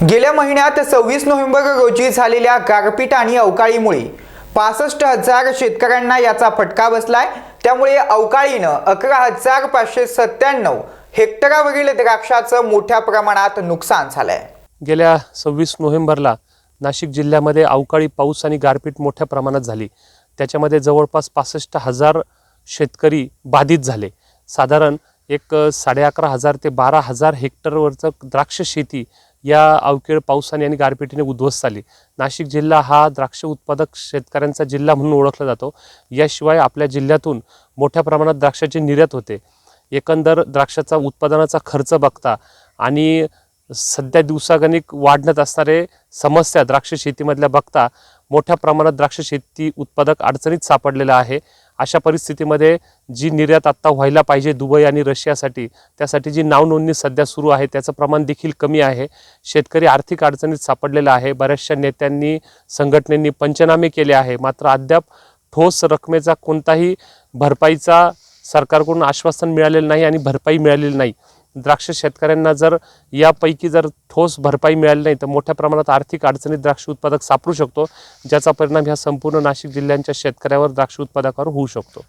गेल्या महिन्यात सव्वीस नोव्हेंबर रोजी झालेल्या गारपीट आणि अवकाळीमुळे पासष्ट हजार शेतकऱ्यांना याचा फटका बसलाय. त्यामुळे अवकाळीनं अकरा हजार पाचशे सत्त्याण्णव हेक्टरावरील द्राक्षाचं मोठ्या प्रमाणात नुकसान झालंय. गेल्या सव्वीस नोव्हेंबरला नाशिक जिल्ह्यामध्ये अवकाळी पाऊस आणि गारपीट मोठ्या प्रमाणात झाली. त्याच्यामध्ये जवळपास पासष्ट हजार शेतकरी बाधित झाले. साधारण एक साडे अकरा हजार ते बारा हजार हेक्टरवरचं द्राक्ष शेती या अवकेळ पावसाने आणि गारपिटीने उद्ध्वस्त झाली. नाशिक जिल्हा हा द्राक्ष उत्पादक शेतकऱ्यांचा जिल्हा म्हणून ओळखला जातो. याशिवाय आपल्या जिल्ह्यातून मोठ्या प्रमाणात द्राक्षाची निर्यात होते. एकंदर द्राक्षाचा उत्पादनाचा खर्च बघता आणि सध्या दिवसागणिक वाढण्यात असणारे समस्या द्राक्ष शेतीमधल्या बघता मोठ्या प्रमाणात द्राक्ष शेती उत्पादक अडचणीत सापडलेला आहे. अशा परिस्थितीमध्ये जी निर्यात आत्ता व्हायला पाहिजे दुबई आणि रशियासाठी त्यासाठी जी नावनोंदणी सध्या सुरू आहे त्याचं प्रमाण देखील कमी आहे. शेतकरी आर्थिक अडचणीत सापडलेला आहे. बऱ्याचशा नेत्यांनी संघटनेनी पंचनामे केले आहे. मात्र अद्याप ठोस रकमेचा कोणताही भरपाईचा सरकारकडून आश्वासन मिळालेलं नाही आणि भरपाई मिळालेली नाही. द्राक्ष शेतकऱ्यांना जर यापैकी जर ठोस भरपाई मिळाली नाही तर मोठ्या प्रमाणात आर्थिक अडचणीत द्राक्ष उत्पादक सापडू शकतो ज्याचा परिणाम ह्या संपूर्ण नाशिक जिल्ह्यांच्या शेतकऱ्यावर द्राक्ष उत्पादकावर होऊ शकतो.